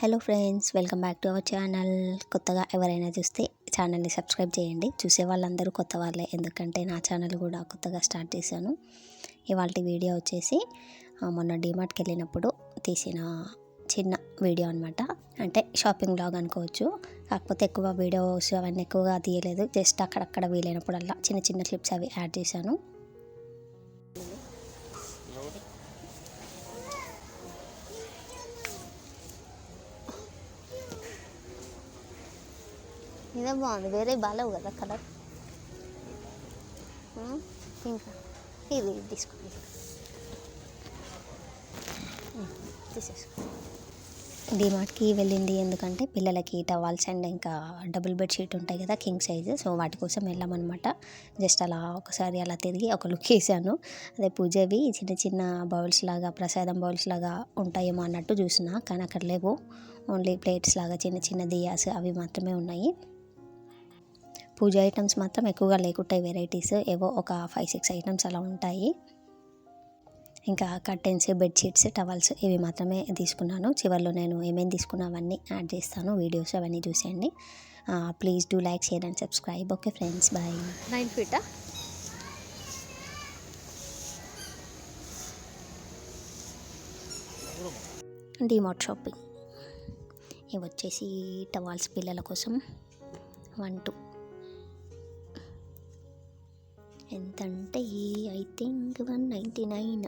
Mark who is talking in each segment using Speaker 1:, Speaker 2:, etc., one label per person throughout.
Speaker 1: Hello friends welcome back to our channel. కొత్తగా ఎవరైనా చూస్తే ఛానల్ని సబ్స్క్రైబ్ చేయండి. చూసే వాళ్ళందరూ కొత్త వాళ్ళే ఎందుకంటే నా ఛానల్ కూడా కొత్తగా స్టార్ట్ చేశాను. ఇవాళ వీడియో వచ్చేసి మొన్న డిమార్ట్కి వెళ్ళినప్పుడు తీసిన చిన్న వీడియో అనమాట అంటే షాపింగ్ బ్లాగ్ అనుకోవచ్చు. కాకపోతే ఎక్కువ వీడియోస్ అవన్నీ ఎక్కువగా తీయలేదు. జస్ట్ అక్కడక్కడ వీలైనప్పుడల్లా చిన్న చిన్న క్లిప్స్ అవి యాడ్ చేశాను. ఇదే బాగుంది. వేరే బాగాలేవు కదా కలర్. ఇంకా. ఇది తీసుకోండి. తీసేసుకో. డిమార్ట్కి వెళ్ళింది ఎందుకంటే పిల్లలకి టవాల్స్ అండ్ ఇంకా డబుల్ బెడ్షీట్ ఉంటాయి కదా కింగ్ సైజ్. సో వాటి కోసం వెళ్ళామన్నమాట. జస్ట్ అలా ఒకసారి అలా తిరిగి ఒక లుక్ వేసాను. అదే పూజవి చిన్న చిన్న బౌల్స్ లాగా ప్రసాదం బౌల్స్ లాగా ఉంటాయేమో అన్నట్టు చూసిన కానీ అక్కడ లేవు. ఓన్లీ ప్లేట్స్ లాగా చిన్న చిన్న దియాస్ అవి మాత్రమే ఉన్నాయి. పూజ ఐటమ్స్ మాత్రం ఎక్కువగా లేకుంటాయి. వెరైటీస్ ఏవో ఒక ఫైవ్ సిక్స్ ఐటమ్స్ అలా ఉంటాయి. ఇంకా కర్టెన్స్ బెడ్షీట్స్ టవల్స్ ఇవి మాత్రమే తీసుకున్నాను. చివరిలో నేను ఏమేమి తీసుకున్నా అవన్నీ యాడ్ చేస్తాను. వీడియోస్ అవన్నీ చూసేయండి. Please do like share and subscribe. Okay friends bye.
Speaker 2: Nine ఫీటా?
Speaker 1: DMart shopping. ఇవి వచ్చేసి టవాల్స్ పిల్లల కోసం. One two. ఎంత అంటే I think one ninety nine.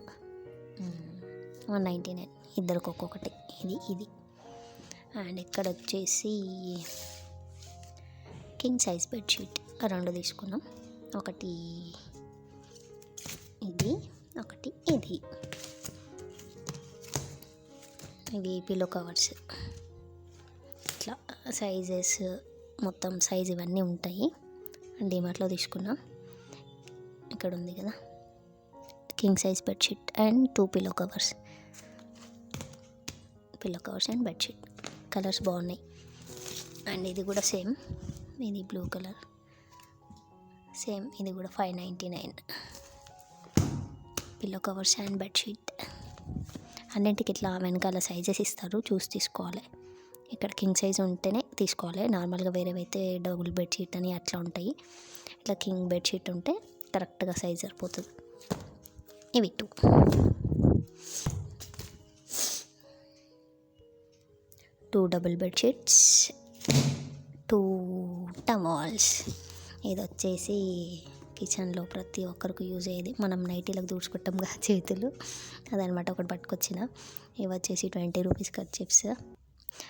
Speaker 1: One ninety nine. ఇద్దరికి ఒక్కొక్కటి ఇది ఇది. అండ్ ఇక్కడ వచ్చేసి కింగ్ సైజ్ బెడ్షీట్. రెండు తీసుకున్నాం ఒకటి ఇది ఒకటి ఇది. ఇవి పిల్లో కవర్స్. ఇట్లా సైజెస్ మొత్తం సైజ్ ఇవన్నీ ఉంటాయి. డిమార్ట్లో తీసుకున్నా. ఇక్కడ ఉంది కదా. King size bedsheet and two pillow covers. Pillow covers and bedsheet. Colours బాగున్నాయి. అండ్ ఇది కూడా సేమ్. ఇది బ్లూ కలర్. సేమ్. ఇది కూడా five ninety nine. Pillow covers and bedsheet. అన్నింటికి ఇట్లా వెనకాల సైజెస్ ఇస్తారు. చూసి తీసుకోవాలి. ఇక్కడ కింగ్ సైజ్ ఉంటేనే తీసుకోవాలి. నార్మల్గా వేరేవైతే డబుల్ బెడ్షీట్ అని అట్లా ఉంటాయి. ఇట్లా కింగ్ బెడ్షీట్ ఉంటే కరెక్ట్గా సైజ్ సరిపోతుంది. ఇవి two two double bedsheets two towels ఇది వచ్చేసి కిచెన్లో ప్రతి ఒక్కరికి యూజ్ అయ్యేది. మనం నైటీలకు దూడ్చుకుంటాం కదా చేతులు. అదనమాట ఒకటి పట్టుకొచ్చిన. ఇవి వచ్చేసి twenty rupees cut chips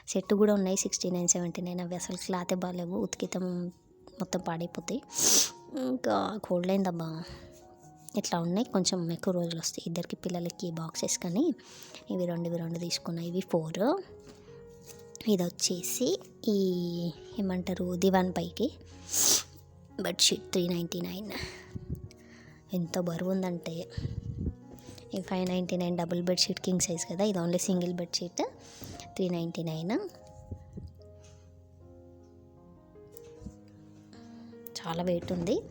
Speaker 1: set కూడా ఉన్నాయి సిక్స్టీ నైన్ సెవెంటీ నైన్ అవి అసలు క్లాతే బాగాలేవు. ఉతికితం మొత్తం పాడైపోతాయి. ఇంకా కోల్డ్ ఇట్లా ఉన్నాయి. కొంచెం ఎక్కువ రోజులు వస్తాయి. ఇద్దరికి పిల్లలకి బాక్సెస్ కానీ ఇవి రెండు ఇవి రెండు తీసుకున్నా ఇవి ఫోర్ ఇది వచ్చేసి ఈ ఏమంటారు దివాన్ పైకి. బెడ్షీట్ త్రీ నైంటీ నైన్ ఎంత బరువు ఉందంటే ఈ five ninety nine double bedsheet king size కదా. ఇది only single bedsheet three ninety nine చాలా వెయిట్ ఉంది.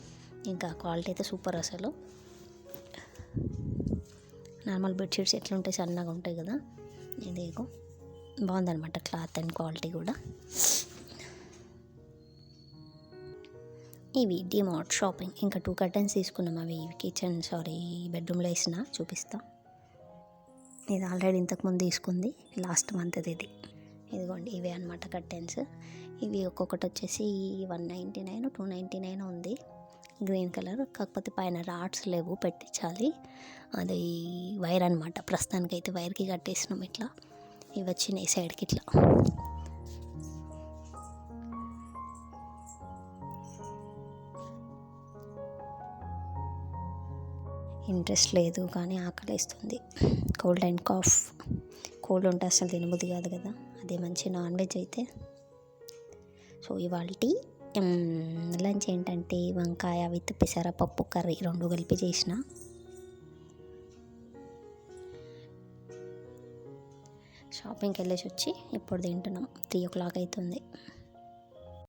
Speaker 1: ఇంకా క్వాలిటీ అయితే సూపర్ అసలు. నార్మల్ బెడ్షీట్స్ ఎట్లుంటాయి? సన్నగా ఉంటాయి కదా. ఇది బాగుందనమాట క్లాత్ అండ్ క్వాలిటీ కూడా. ఇవి డిమార్ట్ షాపింగ్ ఇంకా టూ కర్టన్స్ తీసుకున్నాం అవి. కిచెన్ సారీ బెడ్రూమ్లో వేసిన. చూపిస్తా. ఇది ఆల్రెడీ ఇంతకుముందు తీసుకుంది. లాస్ట్ మంత్ ఇది. ఇదిగోండి ఇవే అనమాట కర్టెన్స్ ఇవి ఒక్కొక్కటి వచ్చేసి one ninety nine two ninety nine ఉంది. గ్రీన్ కలర్ కాకపోతే పైన రాడ్స్ లేవు పెట్టించాలి. అది వైర్ అనమాట ప్రస్తుతానికైతే వైర్కి కట్టేసినాం ఇట్లా. ఇవి వచ్చినాయి సైడ్కి ఇట్లా. ఇంట్రెస్ట్ లేదు కానీ ఆకలిస్తుంది. Cold and cough. కోల్డ్ ఉంటే అసలు తినబుద్ధి కాదు కదా. అదే మంచి నాన్ వెజ్ అయితే. సో ఇవాళ లంచ్ ఏంటంటే వంకాయ విత్ పెసరపప్పు కర్రీ రెండు కలిపి చేసిన. షాపింగ్కి వెళ్ళేసి వచ్చి ఇప్పుడు తింటున్నాం. త్రీ ఓ క్లాక్ అవుతుంది.